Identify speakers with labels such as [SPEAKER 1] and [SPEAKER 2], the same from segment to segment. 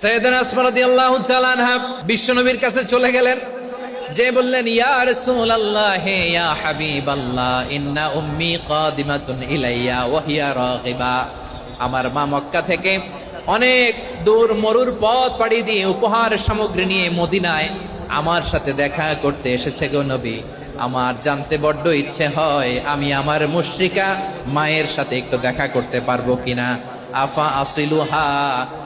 [SPEAKER 1] সৈয়দনা আসমা রাদিয়াল্লাহু তাআলা আনহা বিশ্বনবীর কাছে চলে গেলেন। যে বললেন, ইয়া রাসূলুল্লাহ হে ইয়া হাবিবাল্লাহ, ইন্না উম্মি কাদিমাতুন ইলাইয়া, ওয়া হিয়া রাগিবা। আমার মা মক্কা থেকে অনেক দূর মরুর পথ পাড়ি দিয়ে উপহার সামগ্রী নিয়ে মদিনায় আমার সাথে দেখা করতে এসেছে গো নবী। আমার জানতে বড্ড ইচ্ছে হয় আমি আমার মুশরিকা মায়ের সাথে একটু দেখা করতে পারব কিনা। আফা আসিলুহা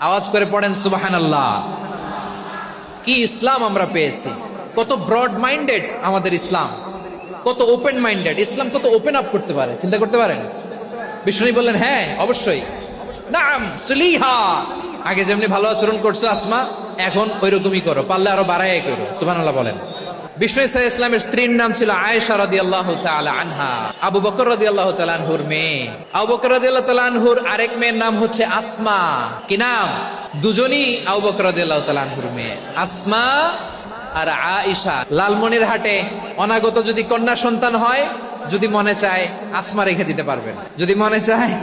[SPEAKER 1] আওয়াজ করে পড়েন সুবাহান আল্লাহ কি ইসলাম আমরা পেয়েছি। কত ব্রড মাইন্ডেড আমাদের ইসলাম। কত ওপেন মাইন্ডেড ইসলাম কত ওপেন আপ করতে পারে। চিন্তা করতে পারেন? বিষ্ণু বললেন হ্যাঁ অবশ্যই। নাম সুলিহা। আগে যেমনি ভালো আচরণ করছ, আসমা, এখন ওই রকমই করো। পারলে আরও বাড়াই করো আল্লাহ বলেন। বিষ্ণু ইসা ইসলামের স্ত্রীর নাম ছিল আয়েশা রাদি আল্লাহ আনহা। আবু বকর রাদি আল্লাহ আনহুর মেয়ে। আবু বকর রাদি আল্লাহ আনহুর আরেক মেয়ের নাম হচ্ছে আসমা। কি নাম? দুজনই আবু বকর রাদি আল্লাহ আনহুর মেয়ে। আসমা আর আয়েশা লালমনির হাটে অনাগত যদি কন্যা সন্তান হয়, যদি মনে চায় আসমা রেখে দিতে পারবেন। যদি মনে চায়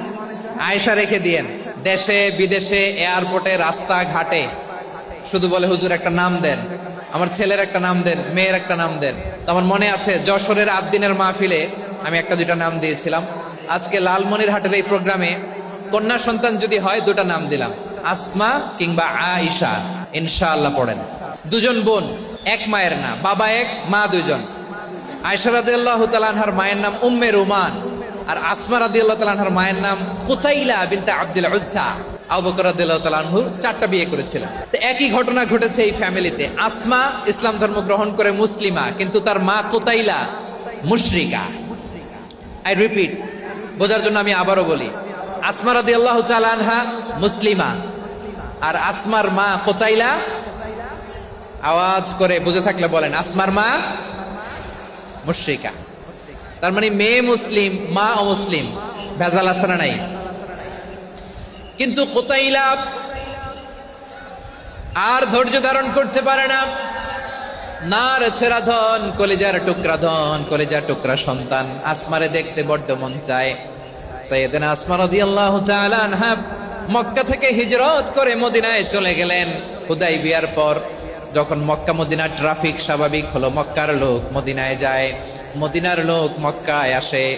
[SPEAKER 1] আয়েশা রেখে দিয়েন। দেশে, বিদেশে এয়ারপোর্টে রাস্তা ঘাটে শুধু বলে হুজুর একটা নাম দেন। আমার ছেলের একটা নাম দেন, মেয়ের একটা নাম দেন। তো আমার মনে আছে, যশোরের আবদিনের মাহফিলে আমি একটা দুইটা নাম দিয়েছিলাম। আজকে লালমনির হাটের এই প্রোগ্রামে কন্যা সন্তান যদি হয়, দুটা নাম দিলাম। আসমা কিংবা আইসা ইনশাআল্লাহ পড়েন। দুজন বোন, এক মায়ের না, বাবা এক, মা দুজন। আয়সা রাদিয়াল্লাহ মায়ের নাম উম্মে রুমান। আর আসমা রাদিয়াল্লাহ তালানহার মায়ের নাম কুতাইলা বিনতে আব্দুল উজ্জা। আবু বকর রাদিয়াল্লাহু তাআলা আনহু চারটা বিয়ে করেছিলেন। তো একই ঘটনা ঘটেছে এই ফ্যামিলিতে। আসমা ইসলাম ধর্ম গ্রহণ করে মুসলিমা, কিন্তু তার মা আই রিপিট বোঝার জন্য আমি আবারও বলি আনহা মুসলিমা, আর আসমার মা কোতাইলা, আওয়াজ করে বুঝে থাকলে বলেন, আসমার মা মুশরিকা। তার মানে মেয়ে মুসলিম, মা অমুসলিম, ভেজাল আসারা নাই? কিন্তু কোতাইলা আর ধৈর্য ধারণ করতে পারে না। নার ছেড়া ধন, কলেজার টুকরা ধন, কলেজার টুকরা সন্তান। আসমারে দেখতে বড্ড মন চায়। সৈয়দিন আসমা রাদিয়াল্লাহু তাআলা আনহা মক্কা থেকে হিজরত করে মদিনায় চলে গেলেন। হুদাই বিয়ার পর যখন মক্কা মদিনার ট্রাফিক স্বাভাবিক হলো, মক্কার লোক মদিনায় যায়। মদিনার লোক মক্কায় আসে।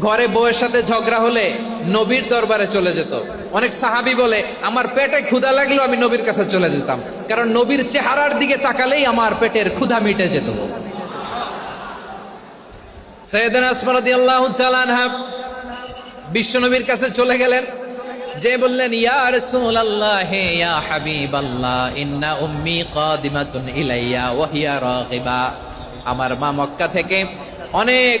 [SPEAKER 1] ঘরে বউয়ের সাথে ঝগড়া হলে নবীর দরবারে চলে যেত। অনেক সাহাবি বলে, আমার পেটে ক্ষুধা লাগল আমি নবীর কাছে চলে যেতাম। কারণ নবীর চেহারার দিকে তাকালেই আমার পেটের ক্ষুধা মিটে যেত। আল্লাহ আনহা বিশ্বনবীর কাছে চলে গেলেন। যে বললেন রাসূলুল্লাহ হে ইয়া হাবিবাল্লাহ, ইন্না উম্মি আমার মা মক্কা থেকে অনেক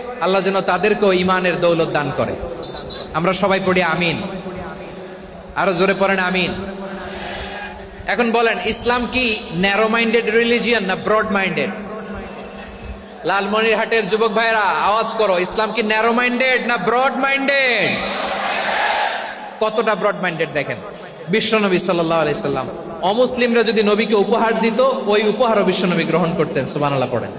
[SPEAKER 1] আল্লাহ যেন তাদেরকেও ইমানের দৌলত দান করে। আমরা সবাই পড়ি আমিন। আরও জোরে পড়েন আমিন। এখন বলেন, ইসলাম কি ন্যারো মাইন্ডেড রিলিজিয়ান না ব্রড মাইন্ডেড লালমনিরহাটের যুবক ভাইরা আওয়াজ করো, ইসলাম কি ন্যারো মাইন্ডেড না ব্রড মাইন্ডেড কতটা ব্রড মাইন্ডেড দেখেন? বিশ্বনবী সাল্লাহ আলাইসাল্লাম অমুসলিমরা যদি নবীকে উপহার দিত, ওই উপহারও বিশ্বনবী গ্রহণ করতেন সুবানাল্লাহ পড়েন।